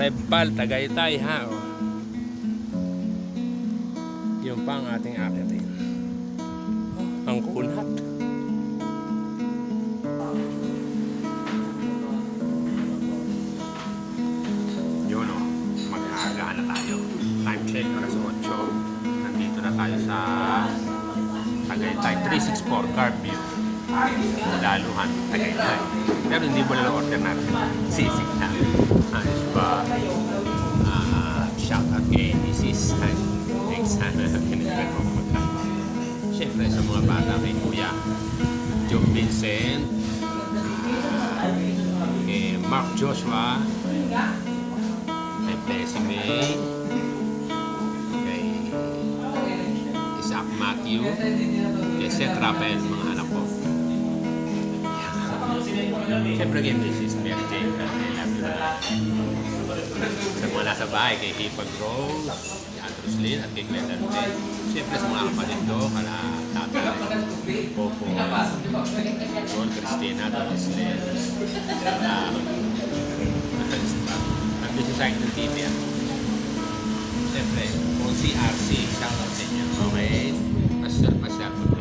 Rebal, Tagaytay ha. Oh. Yung pa ang ating akitin. Ang kunat. Yun o, mag-aaga na tayo. Time check, alas 8. Nandito na tayo sa Tagaytay 364 Carb View. Laluhan, Tagaytay. Pero hindi mo lang order natin. Sisig na. Thanks sana. Pinagyan mo magka. Siyempre sa mga bata kay Kuya Joe Vincent, ah, kay Mark Joshua, kay Bessie May, kay Isaac Matthew, kay Seth Rafael, mga anak ko. Siyempre kay Mrs. Mary Jane, I love you. Sa mga nasa bahay, kay Hipag Rose, kay Andrews Lynn, at kay Glenda Rute. Siyempre sa mga kapatid ko, kala Tata, Popo, Don Cristina, Doris Lynn, kala Nandito sa akin ng TV ah. Siyempre, kung CRC, shoutout sa inyo. Okay? Pasyal, pasyal.